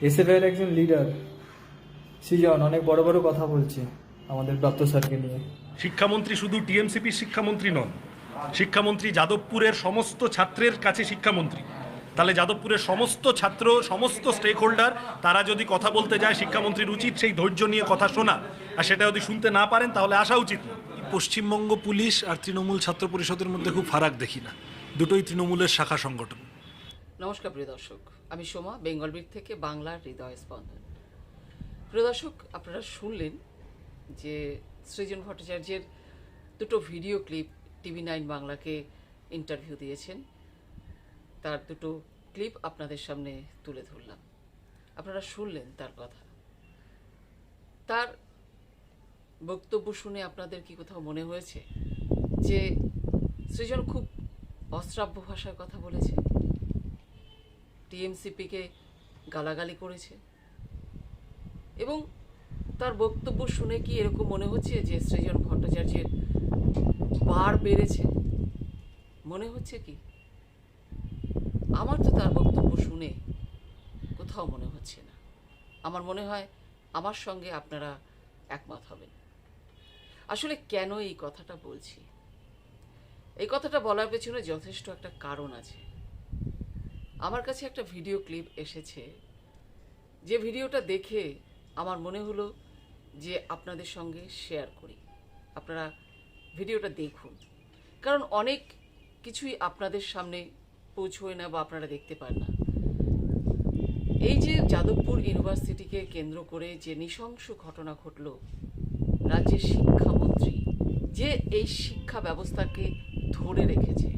SFI এর একজন leader সৃজন অনেক বড় বড় কথা বলছে আমাদের প্রাপ্ত স্যারকে নিয়ে। শিক্ষামন্ত্রী শুধু টিএমসিপির শিক্ষামন্ত্রী নন শিক্ষামন্ত্রী যাদবপুরের সমস্ত ছাত্রের কাছে শিক্ষামন্ত্রী। তাহলে যাদবপুরের সমস্ত ছাত্র সমস্ত স্টেক হোল্ডার তারা যদি কথা বলতে যায় শিক্ষামন্ত্রীর উচিত সেই ধৈর্য নিয়ে কথা শোনা। আর সেটা যদি শুনতে না পারেন তাহলে আসা উচিত পশ্চিমবঙ্গ পুলিশ আর তৃণমূল ছাত্র পরিষদের মধ্যে খুব ফারাক দেখি না। দুটোই তৃণমূলের শাখা সংগঠন। নমস্কার, প্রিয় দর্শক। আমি সোমা, বেঙ্গল বিট থেকে বাংলার হৃদয় স্পন্দন। প্রিয় দর্শক, আপনারা শুনলেন যে সৃজন ভট্টাচার্যের দুটো ভিডিও ক্লিপ টিভি নাইন বাংলাকে ইন্টারভিউ দিয়েছেন। তার দুটো ক্লিপ আপনাদের সামনে তুলে ধরলাম। আপনারা শুনলেন তার কথা। তার বক্তব্য শুনে আপনাদের কি কোথাও মনে হয়েছে যে সৃজন খুব অশ্রাব্য ভাষায় কথা বলেছে? টিএমসিপিকে গালাগালি করেছে। এবং তার বক্তব্য শুনে কি এরকম মনে হচ্ছে যে সৃজন ভট্টাচার্যের বার বেড়েছে? মনে হচ্ছে কি? আমার তো তার বক্তব্য শুনে কোথাও মনে হচ্ছে না। আমার মনে হয় আমার সঙ্গে আপনারা একমত হবেন। আসলে কেন এই কথাটা বলছি? এই কথাটা বলার পেছনে যথেষ্ট একটা কারণ আছে। আমার কাছে একটা ভিডিও ক্লিপ এসেছে। যে ভিডিওটা দেখে আমার মনে হলো যে আপনাদের সঙ্গে শেয়ার করি। আপনারা ভিডিওটা দেখুন। কারণ অনেক কিছুই আপনাদের সামনে পৌঁছয় না বা আপনারা দেখতে পান না। এই যে যাদবপুর ইউনিভার্সিটিকে কেন্দ্র করে যে নৃশংস ঘটনা ঘটল, রাজ্যের শিক্ষামন্ত্রী যে এই শিক্ষা ব্যবস্থাকে ধরে রেখেছে,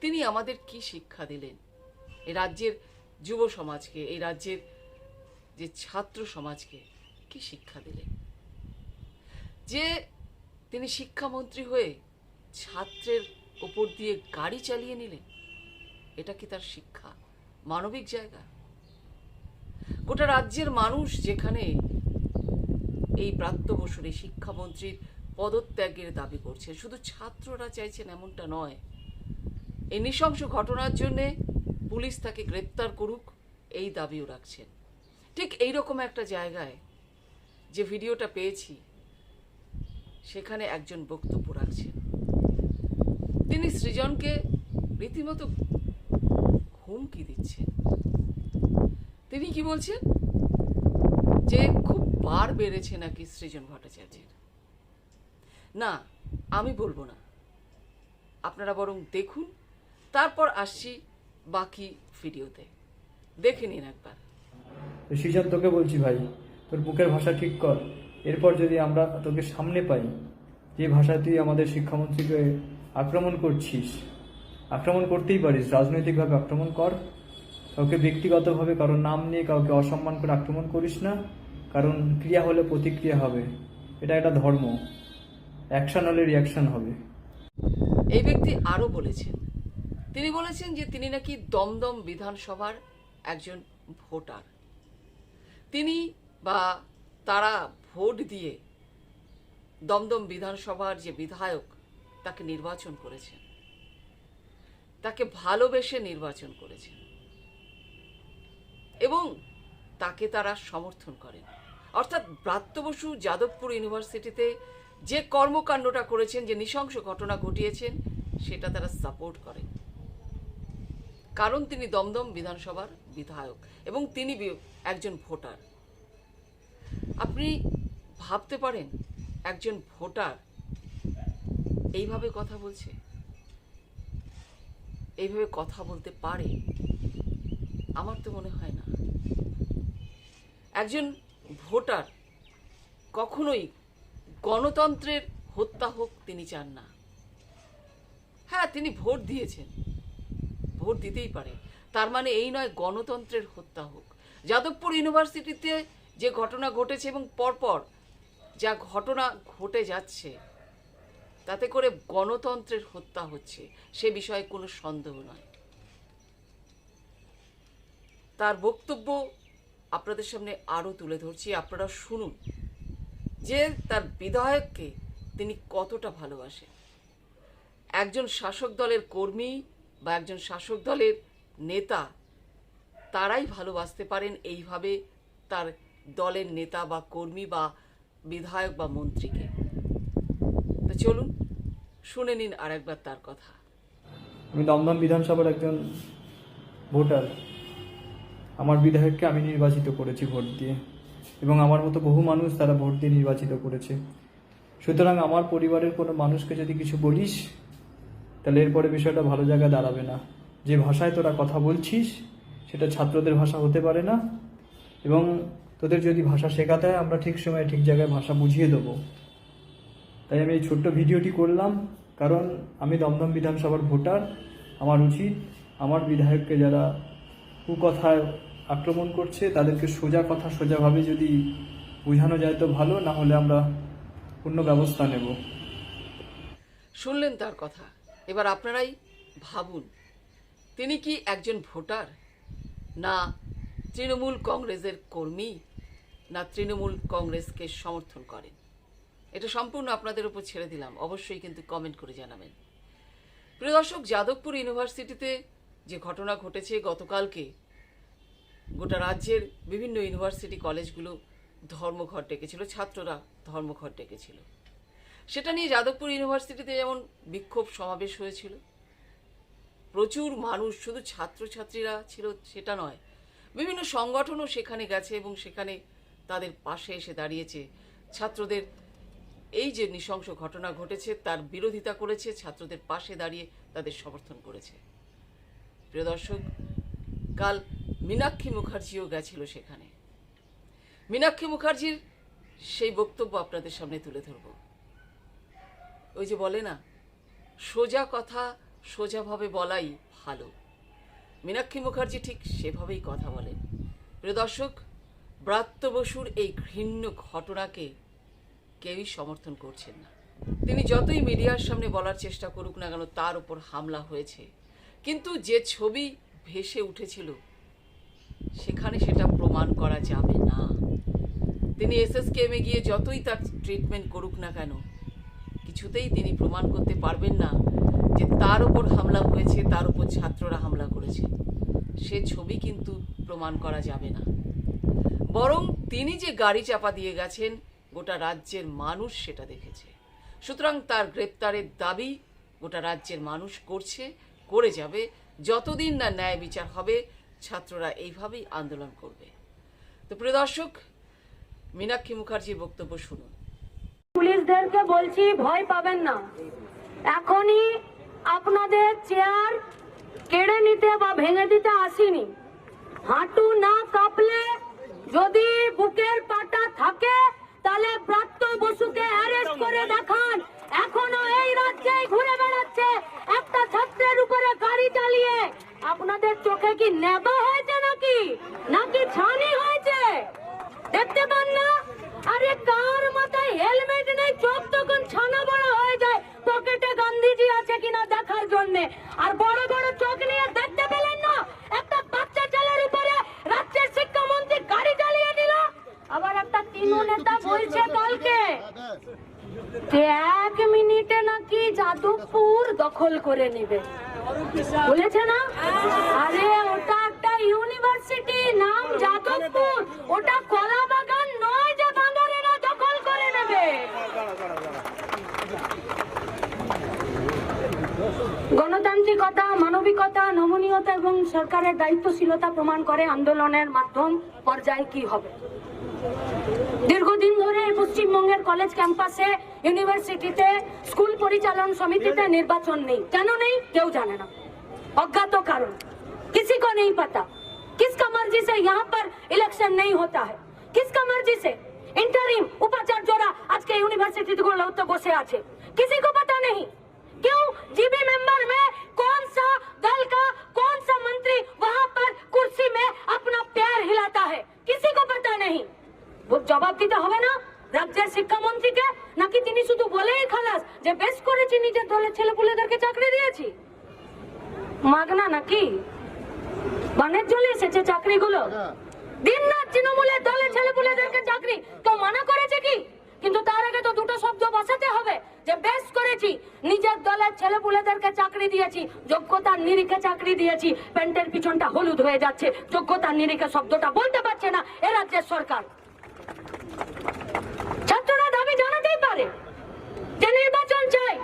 তিনি আমাদের কি শিক্ষা দিলেন? এই রাজ্যের যুব সমাজকে, এই রাজ্যের যে ছাত্র সমাজকে কি শিক্ষা দিলেন? যে তিনি শিক্ষামন্ত্রী হয়ে ছাত্রের ওপর দিয়ে গাড়ি চালিয়ে নিলেন, এটা কি তার শিক্ষা? মানবিক জায়গা? গোটা রাজ্যের মানুষ যেখানে এই প্রাপ্ত শিক্ষামন্ত্রীর পদত্যাগের দাবি করছে, শুধু ছাত্ররা চাইছেন এমনটা নয়, এই নৃশংস ঘটনার জন্যে পুলিশ তাকে গ্রেপ্তার করুক, এই দাবিও রাখছেন। ঠিক এই রকম একটা জায়গায় যে ভিডিওটা পেয়েছি, সেখানে একজন বক্তব্য রাখছেন। তিনি সৃজনকে রীতিমতো হুমকি দিচ্ছেন। তিনি কি বলছেন? যে খুব বার বেড়েছে নাকি সৃজন ভট্টাচার্যের। না, আমি বলব না। আপনারা বরং দেখুন, তারপর আসছি বাকি ভিডিওতে। দেখে নিন একবার। তো তোকে বলছি ভাই তোর মুখের ভাষা ঠিক কর। এরপর যদি আমরা তোকে সামনে পাই যে ভাষায় তুই আমাদের শিক্ষামন্ত্রীকে আক্রমণ করছিস আক্রমণ করতেই পারিস রাজনৈতিকভাবে আক্রমণ কর। কাউকে ব্যক্তিগতভাবে কারোর নাম নিয়ে কাউকে অসম্মান করে আক্রমণ করিস না কারণ ক্রিয়া হলে প্রতিক্রিয়া হবে। এটা একটা ধর্ম। অ্যাকশন হলে রিয়াকশন হবে। এই ব্যক্তি আরও বলেছেন তিনি বলেছেন যে তিনি নাকি দমদম বিধানসভার একজন ভোটার। তিনি বা তারা ভোট দিয়ে দমদম বিধানসভার যে বিধায়ক তাকে নির্বাচন করেছেন। তাকে ভালোবেসে নির্বাচন করেছেন। এবং তাকে তারা সমর্থন করেন। অর্থাৎ ব্রাত্য বসু যাদবপুর ইউনিভার্সিটিতে যে কর্মকাণ্ডটা করেছেন, যে নৃশংস ঘটনা ঘটিয়েছেন, সেটা তারা সাপোর্ট করেন। কারণ তিনি দমদম বিধানসভার বিধায়ক এবং তিনি একজন ভোটার। আপনি ভাবতে পারেন, একজন ভোটার এইভাবে কথা বলছে? এইভাবে কথা বলতে পারে? আমার তো মনে হয় না। একজন ভোটার কখনোই গণতন্ত্রের হত্যা হোক তিনি চান না। হ্যাঁ তিনি ভোট দিয়েছেন। ভোট দিতেই পারে। তার মানে এই নয় গণতন্ত্রের হত্যা হোক। যাদবপুর ইউনিভার্সিটিতে যে ঘটনা ঘটেছে এবং পরপর যা ঘটনা ঘটে যাচ্ছে, তাতে করে গণতন্ত্রের হত্যা হচ্ছে, সে বিষয়ে কোনো সন্দেহ নয়। তার বক্তব্য আপনাদের সামনে আরও তুলে ধরছি। আপনারা শুনুন যে তার বিধায়ককে তিনি কতটা ভালোবাসেন। একজন শাসক দলের কর্মী বা একজন শাসক দলের নেতা, তারাই ভালোবাসতে পারেন এইভাবে তার দলের নেতা বা কর্মী বা বিধায়ক বা মন্ত্রীকে। তো চলুন, শুনে নিন আর একবার তার কথা। আমি দমদম বিধানসভার একজন ভোটার। আমার বিধায়ককে আমি নির্বাচিত করেছি ভোট দিয়ে এবং আমার মতো বহু মানুষ তারা ভোট দিয়ে নির্বাচিত করেছে। সুতরাং আমার পরিবারের কোনো মানুষকে যদি কিছু বলিস তাহলে এরপরে বিষয়টা ভালো জায়গায় দাঁড়াবে না। যে ভাষায় তোরা কথা বলছিস, সেটা ছাত্রদের ভাষা হতে পারে না। এবং তোদের যদি ভাষা শেখাতে হয়, আমরা ঠিক সময়ে ঠিক জায়গায় ভাষা বুঝিয়ে দেবো। তাই আমি এই ছোট্ট ভিডিওটি করলাম, কারণ আমি দমদম বিধানসভার ভোটার, আমার উচিত আমার বিধায়ককে যারা কুকথায় আক্রমণ করছে, তাদেরকে সোজা কথা সোজাভাবে যদি বোঝানো যায় তো ভালো, না হলে আমরা পূর্ণ ব্যবস্থা নেব। শুনলেন তার কথা। এবার আপনারাই ভাবুন, তিনি কি একজন ভোটার? না তৃণমূল কংগ্রেসের কর্মী? না তৃণমূল কংগ্রেসকে সমর্থন করেন? এটা সম্পূর্ণ আপনাদের উপর ছেড়ে দিলাম, অবশ্যই কিন্তু কমেন্ট করে জানাবেন। প্রিয় দর্শক, যাদবপুর ইউনিভার্সিটিতে যে ঘটনা ঘটেছে গতকালকে, গোটা রাজ্যের বিভিন্ন ইউনিভার্সিটি কলেজগুলো ধর্মঘট ডেকেছিল, ছাত্ররা ধর্মঘট ডেকেছিল। সেটা নিয়ে যাদবপুর ইউনিভার্সিটিতে যেমন বিক্ষোভ সমাবেশ হয়েছিল, প্রচুর মানুষ, শুধু ছাত্রছাত্রীরা ছিল সেটা নয়, বিভিন্ন সংগঠনও সেখানে গেছে এবং সেখানে তাদের পাশে এসে দাঁড়িয়েছে। ছাত্রদের এই যে নৃশংস ঘটনা ঘটেছে, তার বিরোধিতা করেছে, ছাত্রদের পাশে দাঁড়িয়ে তাদের সমর্থন করেছে। প্রিয় দর্শক, কাল মীনাক্ষী মুখার্জিও গেছিল সেখানে। মীনাক্ষী মুখার্জির সেই বক্তব্য আপনাদের সামনে তুলে ধরব। ওই যে বলে না, সোজা কথা সোজাভাবে বলাই ভালো। মীনাক্ষী মুখার্জি ঠিক সেভাবেই কথা বলেন। প্রিয় দর্শক, ব্রাত্য বসুর এই ঘৃণ্য ঘটনাকে কেউই সমর্থন করছেন না। তিনি যতই মিডিয়ার সামনে বলার চেষ্টা করুক না কেন, তার উপর হামলা হয়েছে। কিন্তু যে ছবি ভেসে উঠেছিল, সেখানে সেটা প্রমাণ করা যাবে না। তিনি এসএসকেএমে গিয়ে যতই তার ট্রিটমেন্ট করুক না কেন কিছুতেই তিনি প্রমাণ করতে পারবেন না যে তার উপর হামলা হয়েছে, তার উপর ছাত্ররা হামলা করেছে। সে ছবি কিন্তু প্রমাণ করা যাবে না। বরং তিনি যে গাড়ি চাপা দিয়ে গেছেন, গোটা রাজ্যের মানুষ সেটা দেখেছে। সুতরাং তার গ্রেপ্তারের দাবি গোটা রাজ্যের মানুষ করছে, করে যাবে। যতদিন না ন্যায় বিচার হবে, ছাত্ররা এইভাবেই আন্দোলন করবে। তো প্রিয় দর্শক, মীনাক্ষী মুখার্জির বক্তব্য শুনুন। পুলিশদেরকে বলছি, ভয় পাবেন না। এখনই আপনাদের চেয়ার কেড়ে নিতে বা ভেঙে দিতে আসিনি। হাঁটু না কাঁপলে যদি বুকের পাটা থাকে, তাহলে প্রাপ্ত বসুকে অ্যারেস্ট করে দেখান। এখনও এই রাজ্যে ঘুরে বেড়াচ্ছে একটা ছাত্রের উপরে গাড়ি চালিয়ে। আপনাদের চোখে কি নেবা হয়েছে নাকি? নাকি ছানি হয়েছে? দেখতে পান না? আরে কার হেলমেট নেই, চোখ তখন ছানা বড় হয়ে যায়। পকেটে গান্ধীজি আছে কিনা দেখার জন্য। আর বড় বড় চোখ নিয়ে দেখতে পেলেন না? একটা বাচ্চা ছেলের উপরে রাজ্যের শিক্ষামন্ত্রী গাড়ি চালিয়ে দিল। আবার একটা তিন নেতা বলছে কালকে যে এক মিনিটে নাকি যাদবপুর দখল করে নেবে। বলেছে না? আরে ওটা একটা ইউনিভার্সিটি, নাম যাদবপুর। ওটা কলা বাগান নয় যে বান্দরেরা দখল করে নেবে গণতান্ত্রিকতা মানবিকতা নমনীয়তা এবং সরকারের দায়িত্বশীলতা প্রমাণ করে আন্দোলনের মাধ্যম পর্যায়ে কি হবে দীর্ঘদিন ধরে এই পশ্চিমবঙ্গের কলেজ ক্যাম্পাসে ইউনিভার্সিটিতে স্কুল পরিচালন সমিতিতে নির্বাচন নেই কেন নেই কেউ জানে না अज्ञात कारण किसी को नहीं पता किसका मर्जी से यहाँ पर इलेक्शन नहीं होता है किसका मर्जी से इंटरिम उपाचार्यरा आज के यूनिवर्सिटी गुलो तो बसे আছে किसी को पता नहीं क्यों जीबी मेंबर में দলের ছেলেপুলেদেরকে চাকরি দিয়েছি? মাগনা নাকি? বানের জলে এসেছে চাকরিগুলো। দিন রাত তৃণমূলের দলে ছেলেপুলেদেরকে চাকরি। কেউ মানা করেছে কি? কিন্তু তার আগে তো দুটো শব্দ বসাতে হবে যে বেশ করেছি। নিজের দলের ছেলেপুলেদেরকে চাকরি দিয়েছি যোগ্যতার নিরিখে চাকরি দিয়েছি। প্যান্টের পিছনটা হলুদ হয়ে যাচ্ছে। যোগ্যতার নিরিখে শব্দটা বলতে পারছে না এ রাজ্যের সরকার। ছাত্ররা দাবি জানাতেই পারে যে নির্বাচন চাই।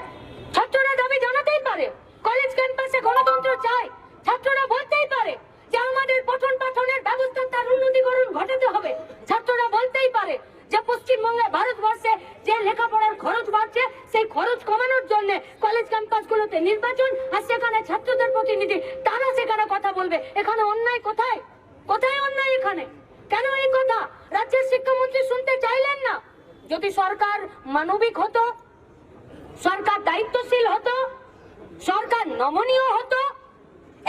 ছাত্ররা দাবি জানাতেই পারে। কলেজ ক্যাম্পাসে গণতন্ত্র চাই। ছাত্ররা বলতেই পারে যে আমাদের পঠন পাঠনের ব্যবস্থা তার উন্নতিকরণ ঘটাতে হবে। ছাত্ররা বলতেই পারে যে পশ্চিমবঙ্গে ভারতবর্ষে যে লেখাপড়ার খরচ বাড়ছে, সেই খরচ কমানোর জন্য কলেজ ক্যাম্পাসগুলোতে নির্বাচন আর সেখানে ছাত্রদের প্রতিনিধি, তারা সেখানে কথা বলবে। এখানে অন্যায় কোথায়? কোথায় অন্যায় এখানে? কেন এই কথা? রাজ্যের শিক্ষামন্ত্রী শুনতে চাইলেন না? যদি সরকার মানবিক হতো সরকার দায়িত্বশীল হতো, সরকার নমনীয় হতো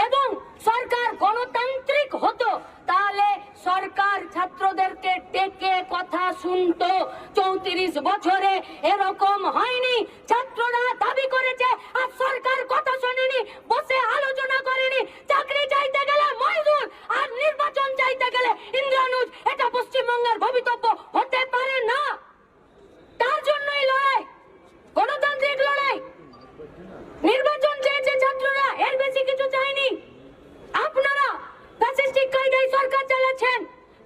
এবং সরকার গণতান্ত্রিক হতো। তাহলে সরকার ছাত্রদেরকে টেকে কথা শুনতো। চৌত্রিশ বছরে এরকম হয়নি। ছাত্ররা দাবি করেছে আর সরকার কথা শোনেনি বসে আলোচনা করেনি চাকরি চাইতে গেলে মজদুর আর নির্বাচন চাইতে গেলে ইন্দ্রানুজ এটা পশ্চিমবঙ্গের ভবিতব্য হতে পারে না তার জন্যই লড়াই গণতান্ত্রিক লড়াই নির্বাচন চেয়েছে ছাত্ররা এর বেশি কিছু চাইনি আপনারা ফ্যাসিস্টিক কায়দায় সরকার চালাচ্ছেন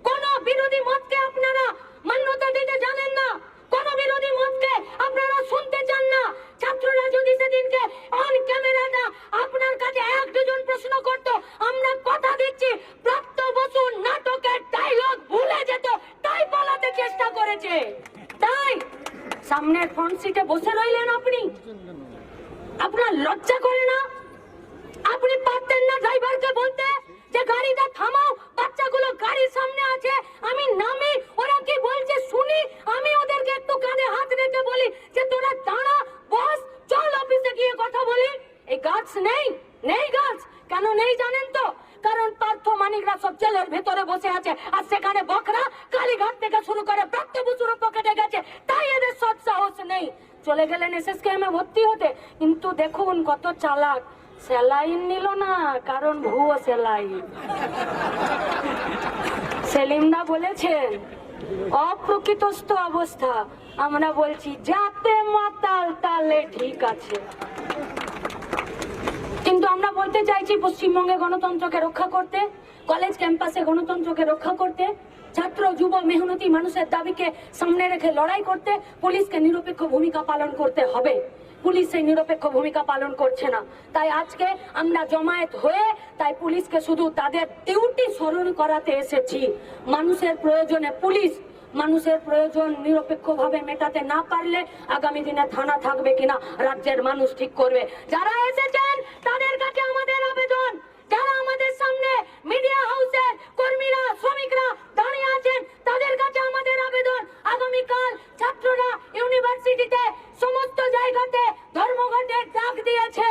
কোন বিরোধী মতকে আপনারা মান্যতা দিতে জানেন না কোন বিরোধী মতকে আপনারা শুনতে চান না ছাত্ররা যদি সেদিনকে অন ক্যামেরাটা আপনার কাছে এক দুজন প্রশ্ন করত আমরা কথা দিচ্ছি প্রাপ্ত বসু নাটকের ডায়লগ ভুলে যেত তাই পালাতে চেষ্টা করেছে তাই সামনের ফ্রন্ট সিটে বসে রইলেন আপনি? আপনার লজ্জা করে না? আপনি পারতেন না ড্রাইভারকে বলতে যে গাড়িটা থামাও, বাচ্চাগুলো গাড়ির সামনে আছে, আমি নামি, ওরা কি বলছে শুনি, আমি ওদেরকে একটু কানে হাত রেখে বলি যে তোরা দাঁড়া, বস, চল অফিসে গিয়ে কথা বলি। এই গাছ নেই নেই গাছ কেন নেই জানেন তো? কারণ পার্থ মানিকরা সব জেলের ভেতরে বসে আছে। আর সেখানে বকরা কালীঘাট থেকে শুরু করে বসুর পকেটে গেছে। তাই এদের সৎ সাহস নেই। চলে গেলেন এসএসকেএম এ ভর্তি হতে। কিন্তু দেখুন কত চালাক। স্যালাইন নিল না, কারণ ভুয়ো স্যালাইন। সেলিমদা বলেছেন, অপ্রকৃতস্থ অবস্থা। আমরা বলছি, যাতে মাতাল তালে ঠিক আছে। আমরা বলতে চাইছি পশ্চিমবঙ্গে গণতন্ত্রকে রক্ষা করতে কলেজ ক্যাম্পাসে গণতন্ত্রকে রক্ষা করতে, ছাত্র, যুব, মেহনতি মানুষের দাবিকে সামনে রেখে লড়াই করতে, পুলিশকে নিরপেক্ষ ভূমিকা পালন করতে হবে। পুলিশ সেই নিরপেক্ষ ভূমিকা পালন করছে না। তাই আজকে আমরা জমায়েত হয়ে, তাই পুলিশকে শুধু তাদের ডিউটি স্মরণ করাতে এসেছি। মানুষের প্রয়োজনে পুলিশ মানুষের প্রয়োজন নিরপেক্ষভাবে মেটাতে না পারলে আগামী দিনে থানা থাকবে কিনা, রাজ্যের মানুষ ঠিক করবে। যারা এসেছেন, তাদের কাছে আমাদের আবেদন। যারা আমাদের সামনে মিডিয়া হাউসের কর্মীরা শ্রমিকরা দাঁড়িয়ে আছেন তাদের কাছে আমাদের আবেদন আগামীকাল ছাত্ররা ইউনিভার্সিটিতে সমস্ত জায়গাতে ধর্মঘটের ডাক দিয়েছে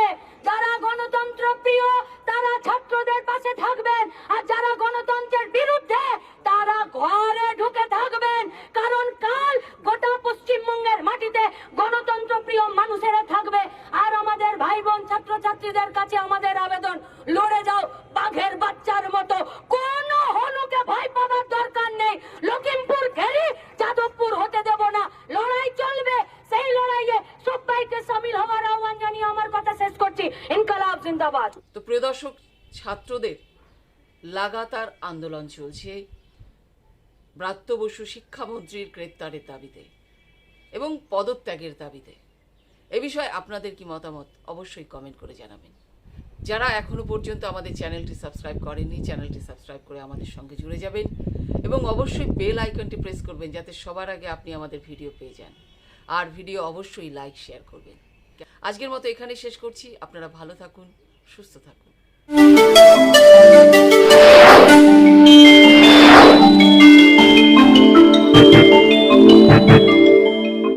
যারা গণতন্ত্র প্রিয় তারা ছাত্রদের পাশে থাকবেন আর যারা গণতন্ত্রের বিরুদ্ধে তারা ঘরে ঢুকে থাকবেন কারণ কাল গোটা পশ্চিমবঙ্গের মাটিতে গণতন্ত্র প্রিয় মানুষেরা থাকবে আর আমাদের ভাই বোন ছাত্রছাত্রীদের কাছে আমাদের আবেদন লড়ে যাও বাঘের বাচ্চার মতো কোন হনুকে ভয় পাবার দরকার নেই লখিমপুর ঘেরি যাদবপুর হতে দেব না লড়াই চলবে সেই লড়াইয়ে সবাইকে সামিল হওয়ার আহ্বান জানিয়ে আমার কথা শেষ করছি ইনকালাব জিন্দাবাদ তো প্রিয় দর্শক ছাত্রদের লাগাতার আন্দোলন চলছে ব্রাত্য বসু শিক্ষামন্ত্রীর গ্রেপ্তারের দাবিতে এবং পদত্যাগের দাবিতে। এ বিষয়ে আপনাদের কি মতামত অবশ্যই কমেন্ট করে জানাবেন। যারা এখনও পর্যন্ত আমাদের চ্যানেলটি সাবস্ক্রাইব করেননি, চ্যানেলটি সাবস্ক্রাইব করে আমাদের সঙ্গে জুড়ে যাবেন এবং অবশ্যই বেল আইকনটি প্রেস করবেন যাতে সবার আগে আপনি আমাদের ভিডিও পেয়ে যান। আর ভিডিও অবশ্যই লাইক শেয়ার করবেন। আজকের মতো এখানে শেষ করছি। আপনারা ভালো থাকুন, সুস্থ থাকুন। Música